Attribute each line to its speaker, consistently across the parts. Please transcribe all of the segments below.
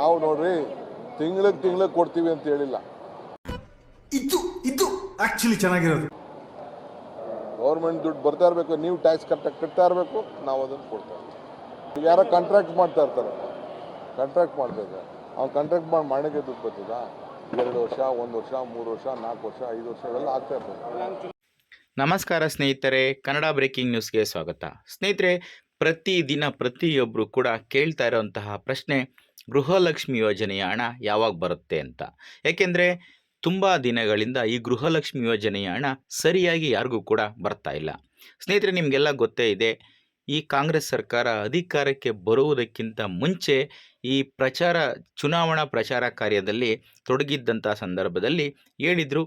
Speaker 1: ನಾವು ನೋಡ್ರಿ ತಿಂಗ್ಳಿಗೆ ತಿಂಗ್ಳಿಗೆ ಕೊಡ್ತೀವಿ ಅಂತ ಹೇಳಿಲ್ಲ.
Speaker 2: ಇದು ಇದು ಆಕ್ಚುಲಿ ಚೆನ್ನಾಗಿರೋದು.
Speaker 1: ಗೌರ್ಮೆಂಟ್ ದುಡ್ಡು ಬರ್ತಾ ಇರಬೇಕು ನೀವು ಟ್ಯಾಕ್ಸ್ ಕರೆಕ್ಟಾಗಿ ಕಟ್ತಾ ಇರಬೇಕು ನಾವು ಅದನ್ನು ಕೊಡ್ತಾ ಇರ್ತೀವಿ. ಯಾರೋ ಕಾಂಟ್ರಾಕ್ಟ್ ಮಾಡ್ತಾ ಇರ್ತಾರೆ. ಕಾಂಟ್ರಾಕ್ಟ್ ಮಾಡಬೇಕು. ಅವ್ನು ಕಾಂಟ್ರಾಕ್ಟ್ ಮಾಡಿ ಮಾಡೋಕ್ಕೆ ದುಡ್ಡು ಬರ್ತದ? ಎರಡು ವರ್ಷ ಒಂದು ವರ್ಷ ಮೂರು ವರ್ಷ ನಾಲ್ಕು ವರ್ಷ ಐದು ವರ್ಷ ಇವೆಲ್ಲ ಆಗ್ತಾ ಇರ್ತದೆ
Speaker 3: ನಮಸ್ಕಾರ ಸ್ನೇಹಿತರೆ ಕನ್ನಡ ಬ್ರೇಕಿಂಗ್ ನ್ಯೂಸ್ಗೆ ಸ್ವಾಗತ. ಸ್ನೇಹಿತರೆ ಪ್ರತಿದಿನ ಪ್ರತಿಯೊಬ್ಬರು ಕೂಡ ಕೇಳ್ತಾ ಇರೋಂತಹ ಪ್ರಶ್ನೆ ಗೃಹಲಕ್ಷ್ಮಿ ಯೋಜನೆಯ ಹಣ ಯಾವಾಗ ಬರುತ್ತೆ ಅಂತ. ಏಕೆಂದರೆ ತುಂಬ ದಿನಗಳಿಂದ ಈ ಗೃಹಲಕ್ಷ್ಮಿ ಯೋಜನೆಯ ಹಣ ಸರಿಯಾಗಿ ಯಾರಿಗೂ ಕೂಡ ಬರ್ತಾ ಇಲ್ಲ. ಸ್ನೇಹಿತರೆ, ನಿಮಗೆಲ್ಲ ಗೊತ್ತೇ ಇದೆ, ಈ ಕಾಂಗ್ರೆಸ್ ಸರ್ಕಾರ ಅಧಿಕಾರಕ್ಕೆ ಬರುವುದಕ್ಕಿಂತ ಮುಂಚೆ ಈ ಪ್ರಚಾರ, ಚುನಾವಣಾ ಪ್ರಚಾರ ಕಾರ್ಯದಲ್ಲಿ ತೊಡಗಿದ್ದಂಥ ಸಂದರ್ಭದಲ್ಲಿ ಹೇಳಿದರು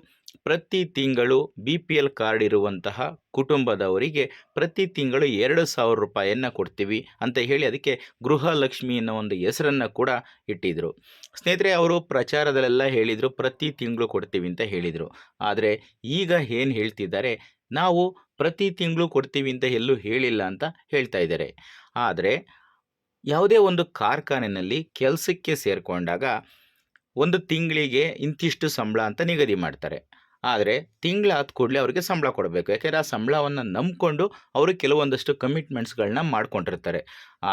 Speaker 3: ಪ್ರತಿ ತಿಂಗಳು ಬಿ ಪಿ ಎಲ್ ಕಾರ್ಡ್ ಇರುವಂತಹ ಕುಟುಂಬದವರಿಗೆ ಪ್ರತಿ ತಿಂಗಳು ಎರಡು ಸಾವಿರ ರೂಪಾಯಿಯನ್ನು ಕೊಡ್ತೀವಿ ಅಂತ ಹೇಳಿ ಅದಕ್ಕೆ ಗೃಹಲಕ್ಷ್ಮಿ ಅನ್ನೋ ಒಂದು ಹೆಸರನ್ನು ಕೂಡ ಇಟ್ಟಿದ್ದರು ಸ್ನೇಹಿತರೆ, ಅವರು ಪ್ರಚಾರದಲ್ಲೆಲ್ಲ ಹೇಳಿದರು, ಪ್ರತಿ ತಿಂಗಳು ಕೊಡ್ತೀವಿ ಅಂತ ಹೇಳಿದರು. ಆದರೆ ಈಗ ಏನು ಹೇಳ್ತಿದ್ದಾರೆ, ನಾವು ಪ್ರತಿ ತಿಂಗಳು ಕೊಡ್ತೀವಿ ಅಂತ ಎಲ್ಲೂ ಹೇಳಿಲ್ಲ ಅಂತ ಹೇಳ್ತಾ ಇದ್ದಾರೆ. ಆದರೆ ಯಾವುದೇ ಒಂದು ಕಾರ್ಖಾನೆಯಲ್ಲಿ ಕೆಲಸಕ್ಕೆ ಸೇರಿಕೊಂಡಾಗ ಒಂದು ತಿಂಗಳಿಗೆ ಇಂತಿಷ್ಟು ಸಂಬಳ ಅಂತ ನಿಗದಿ ಮಾಡ್ತಾರೆ. ಆದರೆ ತಿಂಗಳ ಆದ ಕೂಡಲೇ ಅವರಿಗೆ ಸಂಬಳ ಕೊಡಬೇಕು. ಯಾಕೆಂದರೆ ಆ ಸಂಬಳವನ್ನು ನಂಬಿಕೊಂಡು ಅವರು ಕೆಲವೊಂದಷ್ಟು ಕಮಿಟ್ಮೆಂಟ್ಸ್ಗಳನ್ನ ಮಾಡ್ಕೊಂಡಿರ್ತಾರೆ.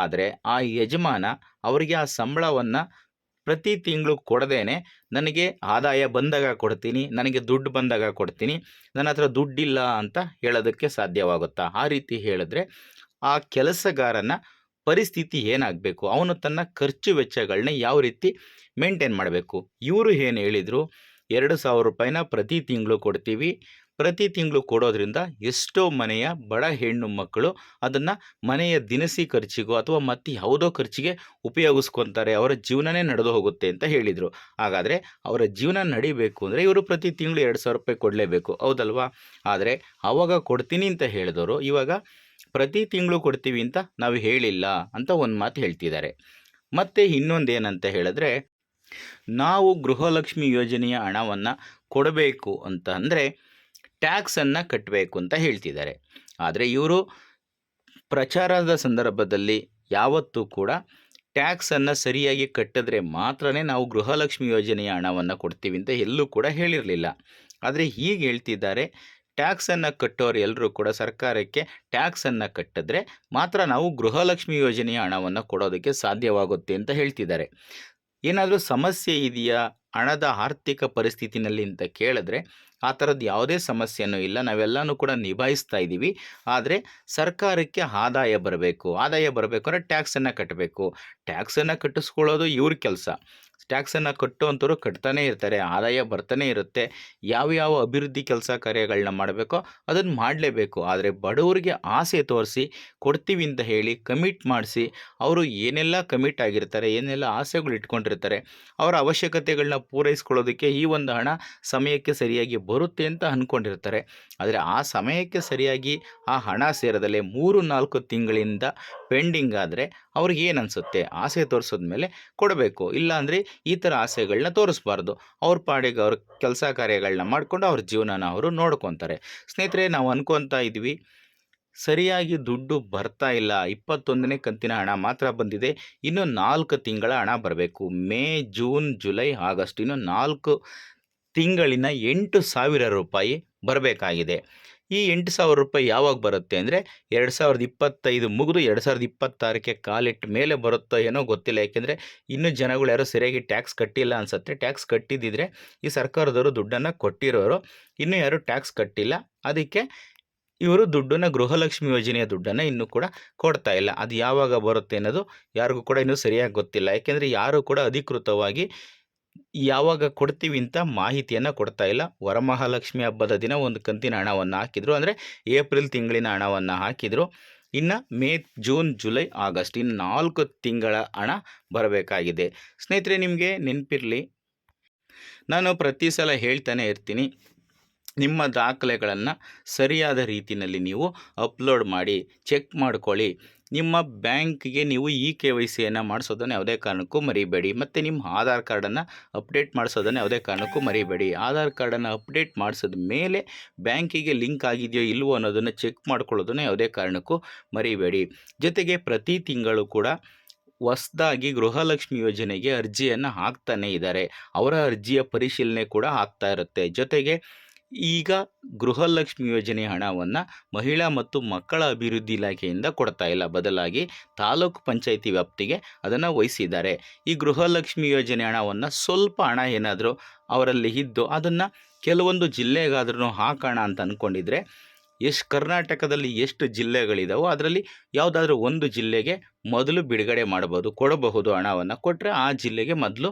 Speaker 3: ಆದರೆ ಆ ಯಜಮಾನ ಅವರಿಗೆ ಆ ಸಂಬಳವನ್ನು ಪ್ರತಿ ತಿಂಗಳು ಕೊಡದೇನೆ ನನಗೆ ಆದಾಯ ಬಂದಾಗ ಕೊಡ್ತೀನಿ, ನನಗೆ ದುಡ್ಡು ಬಂದಾಗ ಕೊಡ್ತೀನಿ, ನನ್ನ ಹತ್ರ ದುಡ್ಡಿಲ್ಲ ಅಂತ ಹೇಳೋದಕ್ಕೆ ಸಾಧ್ಯವಾಗುತ್ತಾ? ಆ ರೀತಿ ಹೇಳಿದ್ರೆ ಆ ಕೆಲಸಗಾರನ ಪರಿಸ್ಥಿತಿ ಏನಾಗಬೇಕು? ಅವನು ತನ್ನ ಖರ್ಚು ವೆಚ್ಚಗಳನ್ನ ಯಾವ ರೀತಿ ಮೇಂಟೈನ್ ಮಾಡಬೇಕು? ಇವರು ಏನು ಹೇಳಿದರು? ಎರಡು ಸಾವಿರ ರೂಪಾಯಿನ ಪ್ರತಿ ತಿಂಗಳು ಕೊಡ್ತೀವಿ. ಪ್ರತಿ ತಿಂಗಳು ಕೊಡೋದ್ರಿಂದ ಎಷ್ಟೋ ಮನೆಯ ಬಡ ಹೆಣ್ಣು ಮಕ್ಕಳು ಅದನ್ನು ಮನೆಯ ದಿನಸಿ ಖರ್ಚಿಗೋ ಅಥವಾ ಮತ್ತೆ ಯಾವುದೋ ಖರ್ಚಿಗೆ ಉಪಯೋಗಿಸ್ಕೊತಾರೆ. ಅವರ ಜೀವನನೇ ನಡೆದು ಹೋಗುತ್ತೆ ಅಂತ ಹೇಳಿದರು. ಹಾಗಾದರೆ ಅವರ ಜೀವನ ನಡಿಬೇಕು ಅಂದರೆ ಇವರು ಪ್ರತಿ ತಿಂಗಳು ಎರಡು ಸಾವಿರ ರೂಪಾಯಿ ಕೊಡಲೇಬೇಕು. ಹೌದಲ್ವಾ? ಆದರೆ ಆವಾಗ ಕೊಡ್ತೀನಿ ಅಂತ ಹೇಳಿದವರು ಇವಾಗ ಪ್ರತಿ ತಿಂಗಳು ಕೊಡ್ತೀವಿ ಅಂತ ನಾವು ಹೇಳಿಲ್ಲ ಅಂತ ಒಂದು ಮಾತು ಹೇಳ್ತಿದ್ದಾರೆ. ಮತ್ತು ಇನ್ನೊಂದೇನಂತ ಹೇಳಿದ್ರೆ ನಾವು ಗೃಹಲಕ್ಷ್ಮಿ ಯೋಜನೆಯ ಹಣವನ್ನು ಕೊಡಬೇಕು ಅಂತ ಅಂದರೆ ಟ್ಯಾಕ್ಸನ್ನು ಕಟ್ಟಬೇಕು ಅಂತ ಹೇಳ್ತಿದ್ದಾರೆ. ಆದರೆ ಇವರು ಪ್ರಚಾರದ ಸಂದರ್ಭದಲ್ಲಿ ಯಾವತ್ತೂ ಕೂಡ ಟ್ಯಾಕ್ಸನ್ನು ಸರಿಯಾಗಿ ಕಟ್ಟಿದ್ರೆ ಮಾತ್ರನೇ ನಾವು ಗೃಹಲಕ್ಷ್ಮಿ ಯೋಜನೆಯ ಹಣವನ್ನು ಕೊಡ್ತೀವಿ ಅಂತ ಎಲ್ಲೂ ಕೂಡ ಹೇಳಿರಲಿಲ್ಲ. ಆದರೆ ಹೀಗೆ ಹೇಳ್ತಿದ್ದಾರೆ ಟ್ಯಾಕ್ಸನ್ನು ಕಟ್ಟೋರು ಎಲ್ಲರೂ ಕೂಡ ಸರ್ಕಾರಕ್ಕೆ ಟ್ಯಾಕ್ಸನ್ನು ಕಟ್ಟಿದ್ರೆ ಮಾತ್ರ ನಾವು ಗೃಹಲಕ್ಷ್ಮಿ ಯೋಜನೆಯ ಹಣವನ್ನು ಕೊಡೋದಕ್ಕೆ ಸಾಧ್ಯವಾಗುತ್ತೆ ಅಂತ ಹೇಳ್ತಿದ್ದಾರೆ. ಏನಾದರೂ ಸಮಸ್ಯೆ ಇದೆಯಾ? ಹಣದ ಆರ್ಥಿಕ ಪರಿಸ್ಥಿತಿನಲ್ಲಿ ಅಂತ ಕೇಳಿದ್ರೆ, ಆ ಥರದ್ದು ಯಾವುದೇ ಸಮಸ್ಯೆನೂ ಇಲ್ಲ. ನಾವೆಲ್ಲನೂ ಕೂಡ ನಿಭಾಯಿಸ್ತಾ ಇದ್ದೀವಿ. ಆದರೆ ಸರ್ಕಾರಕ್ಕೆ ಆದಾಯ ಬರಬೇಕು. ಆದಾಯ ಬರಬೇಕು ಅಂದರೆ ಟ್ಯಾಕ್ಸನ್ನು ಕಟ್ಟಬೇಕು ಟ್ಯಾಕ್ಸನ್ನು ಕಟ್ಟಿಸ್ಕೊಳ್ಳೋದು ಇವ್ರ ಕೆಲಸ. ಟ್ಯಾಕ್ಸನ್ನು ಕಟ್ಟುವಂಥವ್ರು ಕಟ್ತಾನೇ ಇರ್ತಾರೆ. ಆದಾಯ ಬರ್ತಾನೆ ಇರುತ್ತೆ. ಯಾವ್ಯಾವ ಅಭಿವೃದ್ಧಿ ಕೆಲಸ ಕಾರ್ಯಗಳನ್ನ ಮಾಡಬೇಕೋ ಅದನ್ನು ಮಾಡಲೇಬೇಕು. ಆದರೆ ಬಡವರಿಗೆ ಆಸೆ ತೋರಿಸಿ, ಕೊಡ್ತೀವಿ ಅಂತ ಹೇಳಿ ಕಮಿಟ್ ಮಾಡಿಸಿ, ಅವರು ಏನೆಲ್ಲ ಕಮಿಟ್ ಆಗಿರ್ತಾರೆ, ಏನೆಲ್ಲ ಆಸೆಗಳು ಇಟ್ಕೊಂಡಿರ್ತಾರೆ ಅವರ ಅವಶ್ಯಕತೆಗಳನ್ನ ಪೂರೈಸ್ಕೊಳ್ಳೋದಕ್ಕೆ ಈ ಒಂದು ಹಣ ಸಮಯಕ್ಕೆ ಸರಿಯಾಗಿ ಬರುತ್ತೆ ಅಂತ ಅಂದ್ಕೊಂಡಿರ್ತಾರೆ ಆದರೆ ಆ ಸಮಯಕ್ಕೆ ಸರಿಯಾಗಿ ಆ ಹಣ ಸೇರದಲ್ಲೇ ಮೂರು ನಾಲ್ಕು ತಿಂಗಳಿಂದ ಪೆಂಡಿಂಗ್ ಆದರೆ ಅವ್ರಿಗೆ ಏನು ಅನಿಸುತ್ತೆ? ಆಸೆ ತೋರಿಸಿದ ಮೇಲೆ ಕೊಡಬೇಕು. ಇಲ್ಲಾಂದರೆ ಈ ಥರ ಆಸೆಗಳನ್ನ ತೋರಿಸ್ಬಾರ್ದು. ಅವ್ರ ಪಾಡಿಗೆ ಅವ್ರ ಕೆಲಸ ಕಾರ್ಯಗಳನ್ನ ಮಾಡಿಕೊಂಡು ಅವ್ರ ಜೀವನನ ಅವರು ನೋಡ್ಕೊತಾರೆ. ಸ್ನೇಹಿತರೆ, ನಾವು ಅನ್ಕೊತಾ ಇದ್ವಿ ಸರಿಯಾಗಿ ದುಡ್ಡು ಬರ್ತಾ ಇಲ್ಲ. ಇಪ್ಪತ್ತೊಂದನೇ ಕಂತಿನ ಹಣ ಮಾತ್ರ ಬಂದಿದೆ. ಇನ್ನು ನಾಲ್ಕು ತಿಂಗಳ ಹಣ ಬರಬೇಕು. ಮೇ, ಜೂನ್, ಜುಲೈ ಆಗಸ್ಟ್ ಇನ್ನು ನಾಲ್ಕು ತಿಂಗಳಿನ ಎಂಟು ಸಾವಿರ ರೂಪಾಯಿ ಬರಬೇಕಾಗಿದೆ. ಈ ಎಂಟು ಸಾವಿರ ರೂಪಾಯಿ ಯಾವಾಗ ಬರುತ್ತೆ ಅಂದರೆ ಎರಡು ಸಾವಿರದ ಇಪ್ಪತ್ತೈದು ಮುಗಿದು ಎರಡು ಸಾವಿರದ ಇಪ್ಪತ್ತಾರಕ್ಕೆ ಕಾಲಿಟ್ಟ ಮೇಲೆ ಬರುತ್ತೋ ಏನೋ ಗೊತ್ತಿಲ್ಲ. ಯಾಕೆಂದರೆ ಇನ್ನೂ ಜನಗಳು ಯಾರೋ ಸರಿಯಾಗಿ ಟ್ಯಾಕ್ಸ್ ಕಟ್ಟಿಲ್ಲ ಅನ್ಸುತ್ತೆ. ಟ್ಯಾಕ್ಸ್ ಕಟ್ಟಿದ್ದಿದ್ರೆ ಈ ಸರ್ಕಾರದವರು ದುಡ್ಡನ್ನು ಕೊಟ್ಟಿರೋರು. ಇನ್ನೂ ಯಾರೂ ಟ್ಯಾಕ್ಸ್ ಕಟ್ಟಿಲ್ಲ. ಅದಕ್ಕೆ ಇವರು ದುಡ್ಡನ್ನು ಗೃಹಲಕ್ಷ್ಮಿ ಯೋಜನೆಯ ದುಡ್ಡನ್ನು ಇನ್ನೂ ಕೂಡ ಕೊಡ್ತಾ ಇಲ್ಲ. ಅದು ಯಾವಾಗ ಬರುತ್ತೆ ಅನ್ನೋದು ಯಾರಿಗೂ ಕೂಡ ಇನ್ನೂ ಸರಿಯಾಗಿ ಗೊತ್ತಿಲ್ಲ. ಯಾಕೆಂದರೆ ಯಾರೂ ಕೂಡ ಅಧಿಕೃತವಾಗಿ ಯಾವಾಗ ಕೊಡ್ತೀವಿ ಅಂತ ಮಾಹಿತಿಯನ್ನು ಕೊಡ್ತಾ ಇಲ್ಲ. ವರಮಹಾಲಕ್ಷ್ಮಿ ಹಬ್ಬದ ದಿನ ಒಂದು ಕಂತಿನ ಹಣವನ್ನು ಹಾಕಿದರು. ಅಂದರೆ ಏಪ್ರಿಲ್ ತಿಂಗಳಿನ ಹಣವನ್ನು ಹಾಕಿದರು. ಇನ್ನು ಮೇ, ಜೂನ್, ಜುಲೈ, ಆಗಸ್ಟ್ ಇನ್ನು ನಾಲ್ಕು ತಿಂಗಳ ಹಣ ಬರಬೇಕಾಗಿದೆ. ಸ್ನೇಹಿತರೆ, ನಿಮಗೆ ನೆನಪಿರಲಿ, ನಾನು ಪ್ರತಿ ಸಲ ಹೇಳ್ತಾನೆ ಇರ್ತೀನಿ. ನಿಮ್ಮ ದಾಖಲೆಗಳನ್ನು ಸರಿಯಾದ ರೀತಿಯಲ್ಲಿ ನೀವು ಅಪ್ಲೋಡ್ ಮಾಡಿ, ಚೆಕ್ ಮಾಡ್ಕೊಳ್ಳಿ. ನಿಮ್ಮ ಬ್ಯಾಂಕ್ಗೆ ನೀವು ಇ ಕೆ ವೈ ಸಿಯನ್ನು ಮಾಡಿಸೋದನ್ನು ಯಾವುದೇ ಕಾರಣಕ್ಕೂ ಮರಿಬೇಡಿ. ಮತ್ತು ನಿಮ್ಮ ಆಧಾರ್ ಕಾರ್ಡನ್ನು ಅಪ್ಡೇಟ್ ಮಾಡಿಸೋದನ್ನು ಯಾವುದೇ ಕಾರಣಕ್ಕೂ ಮರಿಬೇಡಿ. ಆಧಾರ್ ಕಾರ್ಡನ್ನು ಅಪ್ಡೇಟ್ ಮಾಡಿಸಿದ ಮೇಲೆ ಬ್ಯಾಂಕಿಗೆ ಲಿಂಕ್ ಆಗಿದೆಯೋ ಇಲ್ವೋ ಅನ್ನೋದನ್ನು ಚೆಕ್ ಮಾಡ್ಕೊಳ್ಳೋದನ್ನು ಯಾವುದೇ ಕಾರಣಕ್ಕೂ ಮರಿಬೇಡಿ. ಜೊತೆಗೆ ಪ್ರತಿ ತಿಂಗಳು ಕೂಡ ಹೊಸ್ದಾಗಿ ಗೃಹಲಕ್ಷ್ಮಿ ಯೋಜನೆಗೆ ಅರ್ಜಿಯನ್ನು ಹಾಕ್ತಾನೇ ಇದ್ದಾರೆ. ಅವರ ಅರ್ಜಿಯ ಪರಿಶೀಲನೆ ಕೂಡ ಆಗ್ತಾ ಇರುತ್ತೆ. ಜೊತೆಗೆ ಈಗ ಗೃಹಲಕ್ಷ್ಮಿ ಯೋಜನೆ ಹಣವನ್ನು ಮಹಿಳಾ ಮತ್ತು ಮಕ್ಕಳ ಅಭಿವೃದ್ಧಿ ಇಲಾಖೆಯಿಂದ ಕೊಡ್ತಾ ಇಲ್ಲ. ಬದಲಾಗಿ ತಾಲೂಕು ಪಂಚಾಯಿತಿ ವ್ಯಾಪ್ತಿಗೆ ಅದನ್ನು ವಹಿಸಿದ್ದಾರೆ. ಈ ಗೃಹಲಕ್ಷ್ಮಿ ಯೋಜನೆ ಹಣವನ್ನು ಸ್ವಲ್ಪ ಹಣ ಏನಾದರೂ ಅವರಲ್ಲಿ ಇದ್ದು ಅದನ್ನು ಕೆಲವೊಂದು ಜಿಲ್ಲೆಗಾದ್ರೂ ಹಾಕೋಣ ಅಂತ ಅಂದ್ಕೊಂಡಿದ್ರೆ ಎಷ್ಟು ಕರ್ನಾಟಕದಲ್ಲಿ ಎಷ್ಟು ಜಿಲ್ಲೆಗಳಿದಾವೋ ಅದರಲ್ಲಿ ಯಾವುದಾದ್ರೂ ಒಂದು ಜಿಲ್ಲೆಗೆ ಮೊದಲು ಬಿಡುಗಡೆ ಮಾಡಬಹುದು ಕೊಡಬಹುದು ಹಣವನ್ನು. ಕೊಟ್ಟರೆ ಆ ಜಿಲ್ಲೆಗೆ ಮೊದಲು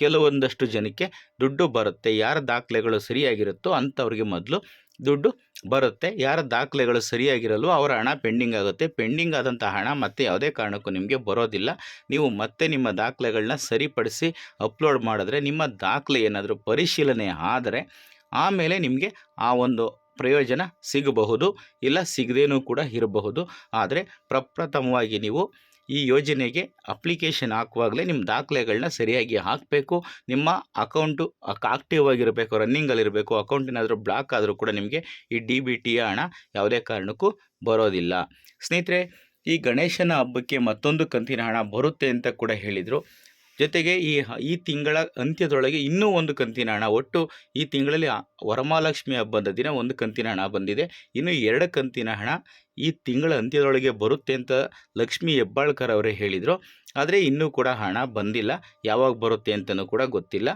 Speaker 3: ಕೆಲವೊಂದಷ್ಟು ಜನಕ್ಕೆ ದುಡ್ಡು ಬರುತ್ತೆ. ಯಾರ ದಾಖಲೆಗಳು ಸರಿಯಾಗಿರುತ್ತೋ ಅಂಥವ್ರಿಗೆ ಮೊದಲು ದುಡ್ಡು ಬರುತ್ತೆ. ಯಾರ ದಾಖಲೆಗಳು ಸರಿಯಾಗಿರಲ್ವೋ ಅವರ ಹಣ ಪೆಂಡಿಂಗ್ ಆಗುತ್ತೆ. ಪೆಂಡಿಂಗ್ ಆದಂಥ ಹಣ ಮತ್ತೆ ಯಾವುದೇ ಕಾರಣಕ್ಕೂ ನಿಮಗೆ ಬರೋದಿಲ್ಲ. ನೀವು ಮತ್ತೆ ನಿಮ್ಮ ದಾಖಲೆಗಳನ್ನ ಸರಿಪಡಿಸಿ ಅಪ್ಲೋಡ್ ಮಾಡಿದ್ರೆ, ನಿಮ್ಮ ದಾಖಲೆ ಏನಾದರೂ ಪರಿಶೀಲನೆ ಆದರೆ ಆಮೇಲೆ ನಿಮಗೆ ಆ ಒಂದು ಪ್ರಯೋಜನ ಸಿಗಬಹುದು. ಇಲ್ಲ, ಸಿಗದೇನೂ ಕೂಡ ಇರಬಹುದು. ಆದರೆ ಪ್ರಪ್ರಥಮವಾಗಿ ನೀವು ಈ ಯೋಜನೆಗೆ ಅಪ್ಲಿಕೇಶನ್ ಹಾಕುವಾಗಲೇ ನಿಮ್ಮ ದಾಖಲೆಗಳನ್ನ ಸರಿಯಾಗಿ ಹಾಕಬೇಕು. ನಿಮ್ಮ ಅಕೌಂಟು ಆಕ್ಟಿವ್ ಆಗಿರಬೇಕು, ರನ್ನಿಂಗಲ್ಲಿರಬೇಕು ಅಕೌಂಟ್ ಏನಾದರೂ ಬ್ಲಾಕ್ ಆದರೂ ಕೂಡ ನಿಮಗೆ ಈ ಡಿ ಬಿ ಟಿಯ ಹಣ ಯಾವುದೇ ಕಾರಣಕ್ಕೂ ಬರೋದಿಲ್ಲ. ಸ್ನೇಹಿತರೆ, ಈ ಗಣೇಶನ ಹಬ್ಬಕ್ಕೆ ಮತ್ತೊಂದು ಕಂತಿನ ಹಣ ಬರುತ್ತೆ ಅಂತ ಕೂಡ ಹೇಳಿದರು. ಜೊತೆಗೆ ಈ ಈ ತಿಂಗಳ ಅಂತ್ಯದೊಳಗೆ ಇನ್ನೂ ಒಂದು ಕಂತಿನ ಹಣ. ಒಟ್ಟು ಈ ತಿಂಗಳಲ್ಲಿ ವರಮಹಾಲಕ್ಷ್ಮಿ ಹಬ್ಬದ ದಿನ ಒಂದು ಕಂತಿನ ಹಣ ಬಂದಿದೆ. ಇನ್ನು ಎರಡು ಕಂತಿನ ಹಣ ಈ ತಿಂಗಳ ಅಂತ್ಯದೊಳಗೆ ಬರುತ್ತೆ ಅಂತ ಲಕ್ಷ್ಮೀ ಹೆಬ್ಬಾಳ್ಕರ್ ಅವರೇ ಹೇಳಿದರು. ಆದರೆ ಇನ್ನೂ ಕೂಡ ಹಣ ಬಂದಿಲ್ಲ. ಯಾವಾಗ ಬರುತ್ತೆ ಅಂತಲೂ ಕೂಡ ಗೊತ್ತಿಲ್ಲ.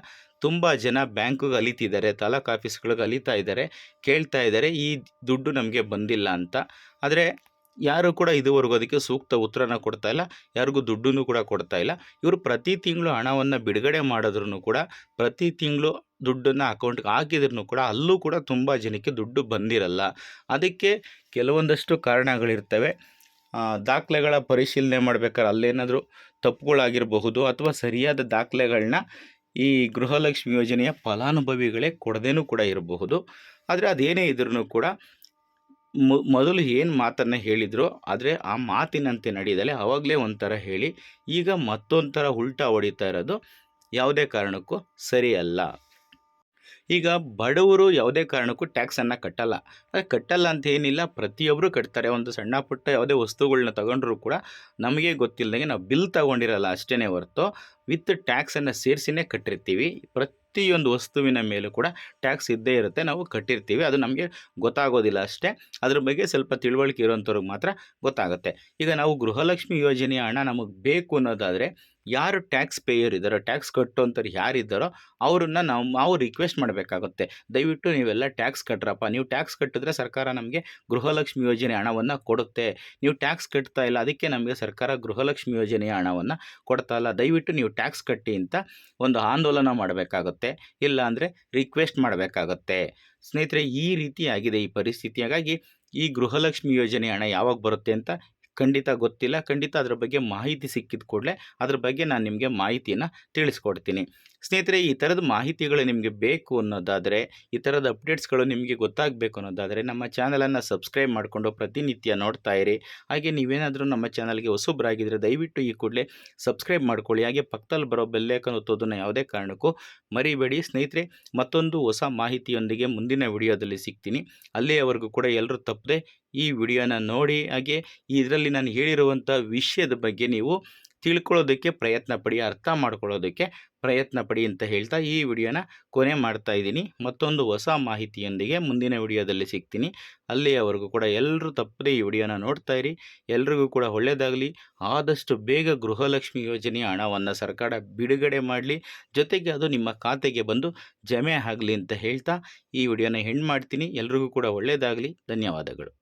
Speaker 3: ತುಂಬ ಜನ ಬ್ಯಾಂಕಿಗೆ ಅಲಿತಿದ್ದಾರೆ, ತಾಲೂಕು ಆಫೀಸ್ಗಳಿಗೆ ಅಲಿತಾ ಇದ್ದಾರೆ, ಕೇಳ್ತಾ ಇದ್ದಾರೆ, ಈ ದುಡ್ಡು ನಮಗೆ ಬಂದಿಲ್ಲ ಅಂತ. ಆದರೆ ಯಾರು ಕೂಡ ಇದುವರೆಗೂ ಅದಕ್ಕೆ ಸೂಕ್ತ ಉತ್ತರನ ಕೊಡ್ತಾ ಇಲ್ಲ, ಯಾರಿಗೂ ದುಡ್ಡನ್ನು ಕೂಡ ಕೊಡ್ತಾ ಇಲ್ಲ. ಇವರು ಪ್ರತಿ ತಿಂಗಳು ಹಣವನ್ನು ಬಿಡುಗಡೆ ಮಾಡಿದ್ರು ಕೂಡ, ಪ್ರತಿ ತಿಂಗಳು ದುಡ್ಡನ್ನು ಅಕೌಂಟ್ಗೆ ಹಾಕಿದ್ರು ಕೂಡ ಅಲ್ಲೂ ಕೂಡ ತುಂಬ ಜನಕ್ಕೆ ದುಡ್ಡು ಬಂದಿರಲ್ಲ. ಅದಕ್ಕೆ ಕೆಲವೊಂದಷ್ಟು ಕಾರಣಗಳಿರ್ತವೆ. ದಾಖಲೆಗಳ ಪರಿಶೀಲನೆ ಮಾಡಬೇಕಾದ್ರೆ ಅಲ್ಲೇನಾದರೂ ತಪ್ಪುಗಳಾಗಿರಬಹುದು ಅಥವಾ ಸರಿಯಾದ ದಾಖಲೆಗಳನ್ನ ಈ ಗೃಹಲಕ್ಷ್ಮಿ ಯೋಜನೆಯ ಫಲಾನುಭವಿಗಳೇ ಕೊಡದೇನೂ ಕೂಡ ಇರಬಹುದು. ಆದರೆ ಅದೇನೇ ಇದ್ರೂ ಕೂಡ ಮೊದಲು ಏನು ಮಾತನ್ನು ಹೇಳಿದ್ರು ಆದರೆ ಆ ಮಾತಿನಂತೆ ನಡೆಯದಲೆ ಆವಾಗಲೇ ಒಂಥರ ಹೇಳಿ ಈಗ ಮತ್ತೊಂಥರ ಉಲ್ಟಾ ಹೊಡಿತಾ ಇರೋದು ಯಾವುದೇ ಕಾರಣಕ್ಕೂ ಸರಿಯಲ್ಲ. ಈಗ ಬಡವರು ಯಾವುದೇ ಕಾರಣಕ್ಕೂ ಟ್ಯಾಕ್ಸನ್ನು ಕಟ್ಟಲ್ಲ. ಕಟ್ಟಲ್ಲ ಅಂತ ಏನಿಲ್ಲ ಪ್ರತಿಯೊಬ್ಬರು ಕಟ್ತಾರೆ. ಒಂದು ಸಣ್ಣ ಪುಟ್ಟ ಯಾವುದೇ ವಸ್ತುಗಳನ್ನ ತಗೊಂಡ್ರೂ ಕೂಡ ನಮಗೆ ಗೊತ್ತಿಲ್ಲದಂಗೆ ನಾವು ಬಿಲ್ ತಗೊಂಡಿರಲ್ಲ ಅಷ್ಟೇ ಹೊರತು, ವಿತ್ ಟ್ಯಾಕ್ಸನ್ನು ಸೇರಿಸಿನೇ ಕಟ್ಟಿರ್ತೀವಿ. ಪ್ರತಿಯೊಂದು ವಸ್ತುವಿನ ಮೇಲೂ ಕೂಡ ಟ್ಯಾಕ್ಸ್ ಇದ್ದೇ ಇರುತ್ತೆ. ನಾವು ಕಟ್ಟಿರ್ತೀವಿ. ಅದು ನಮಗೆ ಗೊತ್ತಾಗೋದಿಲ್ಲ ಅಷ್ಟೇ. ಅದ್ರ ಬಗ್ಗೆ ಸ್ವಲ್ಪ ತಿಳುವಳಿಕೆ ಇರುವಂಥವ್ರಿಗೆ ಮಾತ್ರ ಗೊತ್ತಾಗುತ್ತೆ. ಈಗ ನಾವು ಗೃಹಲಕ್ಷ್ಮಿ ಯೋಜನೆಯ ಹಣ ನಮಗೆ ಬೇಕು ಅನ್ನೋದಾದರೆ ಯಾರು ಟ್ಯಾಕ್ಸ್ ಪೇಯರ್ ಇದ್ದಾರೋ ಟ್ಯಾಕ್ಸ್ ಕಟ್ಟುವಂಥವ್ರು ಯಾರಿದ್ದಾರೋ, ಅವರನ್ನು ನಾವು ನಾವು ರಿಕ್ವೆಸ್ಟ್ ಮಾಡಬೇಕಾಗುತ್ತೆ. ದಯವಿಟ್ಟು ನೀವೆಲ್ಲ ಟ್ಯಾಕ್ಸ್ ಕಟ್ಟ್ರಪ್ಪ ನೀವು ಟ್ಯಾಕ್ಸ್ ಕಟ್ಟಿದ್ರೆ ಸರ್ಕಾರ ನಮಗೆ ಗೃಹಲಕ್ಷ್ಮಿ ಯೋಜನೆ ಹಣವನ್ನು ಕೊಡುತ್ತೆ. ನೀವು ಟ್ಯಾಕ್ಸ್ ಕಟ್ತಾ ಇಲ್ಲ, ಅದಕ್ಕೆ ನಮಗೆ ಸರ್ಕಾರ ಗೃಹಲಕ್ಷ್ಮಿ ಯೋಜನೆಯ ಹಣವನ್ನು ಕೊಡ್ತಾ ಇಲ್ಲ. ದಯವಿಟ್ಟು ನೀವು ಟ್ಯಾಕ್ಸ್ ಕಟ್ಟಿ ಅಂತ ಒಂದು ಆಂದೋಲನ ಮಾಡಬೇಕಾಗುತ್ತೆ. ಇಲ್ಲ ಅಂದರೆ ರಿಕ್ವೆಸ್ಟ್ ಮಾಡಬೇಕಾಗುತ್ತೆ. ಸ್ನೇಹಿತರೆ, ಈ ರೀತಿ ಆಗಿದೆ ಈ ಪರಿಸ್ಥಿತಿ. ಹಾಗಾಗಿ ಈ ಗೃಹಲಕ್ಷ್ಮಿ ಯೋಜನೆ ಹಣ ಯಾವಾಗ ಬರುತ್ತೆ ಅಂತ ಖಂಡಿತ ಗೊತ್ತಿಲ್ಲ. ಖಂಡಿತ ಅದರ ಬಗ್ಗೆ ಮಾಹಿತಿ ಸಿಕ್ಕಿದ ಕೂಡಲೇ ಅದ್ರ ಬಗ್ಗೆ ನಾನು ನಿಮಗೆ ಮಾಹಿತಿಯನ್ನು ತಿಳಿಸ್ಕೊಡ್ತೀನಿ. ಸ್ನೇಹಿತರೆ, ಈ ಥರದ ಮಾಹಿತಿಗಳು ನಿಮಗೆ ಬೇಕು ಅನ್ನೋದಾದರೆ, ಈ ಥರದ ಅಪ್ಡೇಟ್ಸ್ಗಳು ನಿಮಗೆ ಗೊತ್ತಾಗಬೇಕು ಅನ್ನೋದಾದರೆ, ನಮ್ಮ ಚಾನಲನ್ನು ಸಬ್ಸ್ಕ್ರೈಬ್ ಮಾಡಿಕೊಂಡು ಪ್ರತಿನಿತ್ಯ ನೋಡ್ತಾ ಇರಿ. ಹಾಗೆ ನೀವೇನಾದರೂ ನಮ್ಮ ಚಾನಲ್ಗೆ ಹೊಸಬ್ರಾಗಿದ್ದರೆ ದಯವಿಟ್ಟು ಈ ಕೂಡಲೇ ಸಬ್ಸ್ಕ್ರೈಬ್ ಮಾಡ್ಕೊಳ್ಳಿ. ಹಾಗೆ ಪಕ್ಕದಲ್ಲಿ ಬರೋ ಬೆಲ್ಲೇಕನ್ನು ಒತ್ತೋದನ್ನು ಯಾವುದೇ ಕಾರಣಕ್ಕೂ ಮರಿಬೇಡಿ. ಸ್ನೇಹಿತರೆ, ಮತ್ತೊಂದು ಹೊಸ ಮಾಹಿತಿಯೊಂದಿಗೆ ಮುಂದಿನ ವಿಡಿಯೋದಲ್ಲಿ ಸಿಗ್ತೀನಿ. ಅಲ್ಲಿಯವರೆಗೂ ಕೂಡ ಎಲ್ಲರೂ ತಪ್ಪದೆ ಈ ವಿಡಿಯೋನ ನೋಡಿ. ಹಾಗೆ ಇದರಲ್ಲಿ ನಾನು ಹೇಳಿರುವಂಥ ವಿಷಯದ ಬಗ್ಗೆ ನೀವು ತಿಳ್ಕೊಳ್ಳೋದಕ್ಕೆ ಪ್ರಯತ್ನ ಪಡಿ, ಅರ್ಥ ಮಾಡ್ಕೊಳ್ಳೋದಕ್ಕೆ ಪ್ರಯತ್ನ ಪಡಿ ಅಂತ ಹೇಳ್ತಾ ಈ ವಿಡಿಯೋನ ಕೊನೆ ಮಾಡ್ತಾ ಇದ್ದೀನಿ. ಮತ್ತೊಂದು ಹೊಸ ಮಾಹಿತಿಯೊಂದಿಗೆ ಮುಂದಿನ ವಿಡಿಯೋದಲ್ಲಿ ಸಿಗ್ತೀನಿ. ಅಲ್ಲಿಯವರೆಗೂ ಕೂಡ ಎಲ್ಲರೂ ತಪ್ಪದೆ ಈ ವಿಡಿಯೋನ ನೋಡ್ತಾ ಇರಿ. ಎಲ್ರಿಗೂ ಕೂಡ ಒಳ್ಳೆಯದಾಗಲಿ. ಆದಷ್ಟು ಬೇಗ ಗೃಹಲಕ್ಷ್ಮಿ ಯೋಜನೆಯ ಹಣವನ್ನು ಸರ್ಕಾರ ಬಿಡುಗಡೆ ಮಾಡಲಿ. ಜೊತೆಗೆ ಅದು ನಿಮ್ಮ ಖಾತೆಗೆ ಬಂದು ಜಮೆ ಆಗಲಿ ಅಂತ ಹೇಳ್ತಾ ಈ ವಿಡಿಯೋನ ಹೆಣ್ಣು ಮಾಡ್ತೀನಿ. ಎಲ್ರಿಗೂ ಕೂಡ ಒಳ್ಳೆಯದಾಗಲಿ. ಧನ್ಯವಾದಗಳು.